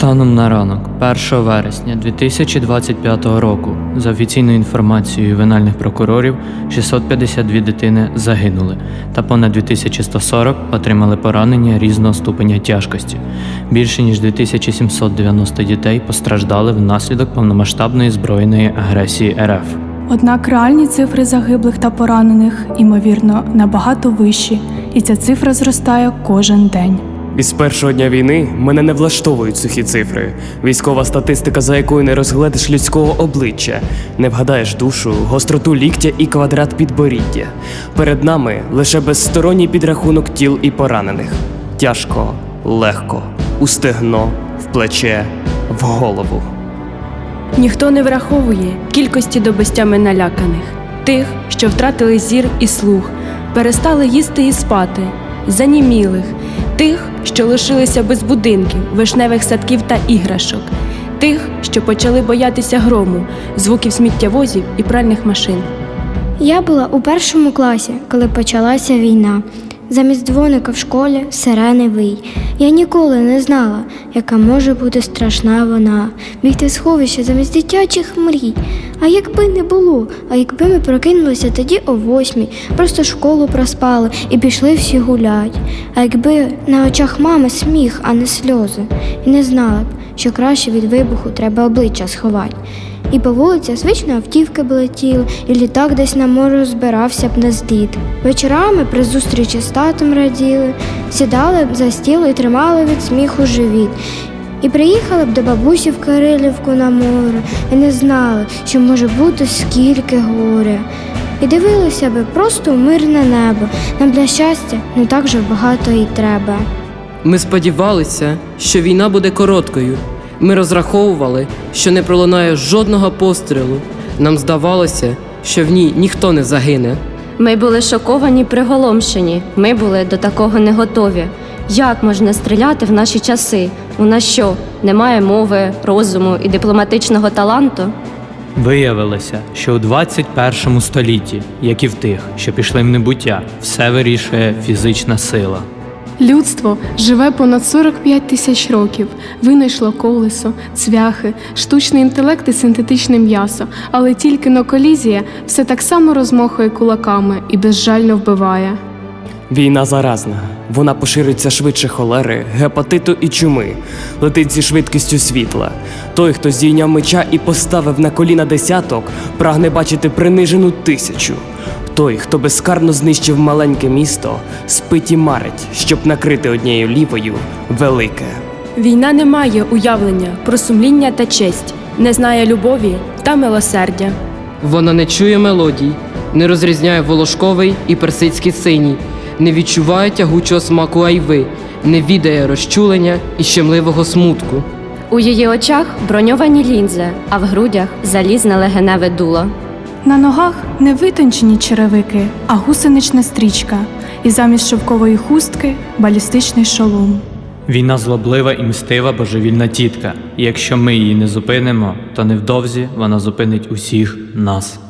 Станом на ранок 1 вересня 2025 року, за офіційною інформацією винальних прокурорів, 652 дитини загинули та понад 2140 отримали поранення різного ступеня тяжкості. Більше ніж 2790 дітей постраждали внаслідок повномасштабної збройної агресії РФ. Однак реальні цифри загиблих та поранених, ймовірно, набагато вищі, і ця цифра зростає кожен день. Із першого дня війни мене не влаштовують сухі цифри. Військова статистика, за якою не розгледиш людського обличчя, не вгадаєш душу, гостроту ліктя і квадрат підборіддя. Перед нами лише безсторонній підрахунок тіл і поранених. Тяжко, легко, у стегно, в плече, в голову. Ніхто не враховує кількості до безтями наляканих, тих, що втратили зір і слух, перестали їсти і спати, занімілих, тих, що лишилися без будинків, вишневих садків та іграшок, тих, що почали боятися грому, звуків сміттєвозів і пральних машин. Я була у першому класі, коли почалася війна. Замість дзвоника в школі сирени вий. Я ніколи не знала, яка може бути страшна вона. Бігти в сховище замість дитячих мрій. А якби не було, а якби ми прокинулися тоді о восьмій, просто школу проспали і пішли всі гулять. А якби на очах мами сміх, а не сльози, і не знала б, що краще від вибуху треба обличчя сховати. І по вулицях звично автівки б летіли, і літак десь на морю збирався б на зліт. Вечорами при зустрічі з татом раділи, сідали б за стіл і тримали від сміху живіт. І приїхали б до бабусі в Кирилівку на море, і не знали, що може бути скільки горя. І дивилися би просто в мирне небо. Нам для щастя не так же багато і треба. Ми сподівалися, що війна буде короткою. Ми розраховували, що не пролунає жодного пострілу. Нам здавалося, що в ній ніхто не загине. Ми були шоковані, приголомшені. Ми були до такого не готові. Як можна стріляти в наші часи? У нас що, немає мови, розуму і дипломатичного таланту? Виявилося, що у 21 столітті, як і в тих, що пішли в небуття, все вирішує фізична сила. Людство живе понад 45 тисяч років, винайшло колесо, цвяхи, штучний інтелект і синтетичне м'ясо, але тільки но колізія все так само розмахує кулаками і безжально вбиває. Війна заразна. Вона поширюється швидше холери, гепатиту і чуми, летить зі швидкістю світла. Той, хто здійняв меча і поставив на коліна десяток, прагне бачити принижену тисячу. Той, хто безкарно знищив маленьке місто, спить і марить, щоб накрити однією лівою велике. Війна не має уявлення про сумління та честь, не знає любові та милосердя. Вона не чує мелодій, не розрізняє волошковий і персидський синій, не відчуває тягучого смаку айви, не відає розчулення і щемливого смутку. У її очах броньовані лінзи, а в грудях залізне легеневе дуло. На ногах не витончені черевики, а гусенична стрічка, і замість шовкової хустки балістичний шолом. Війна злоблива і мстива божевільна тітка, і якщо ми її не зупинимо, то невдовзі вона зупинить усіх нас.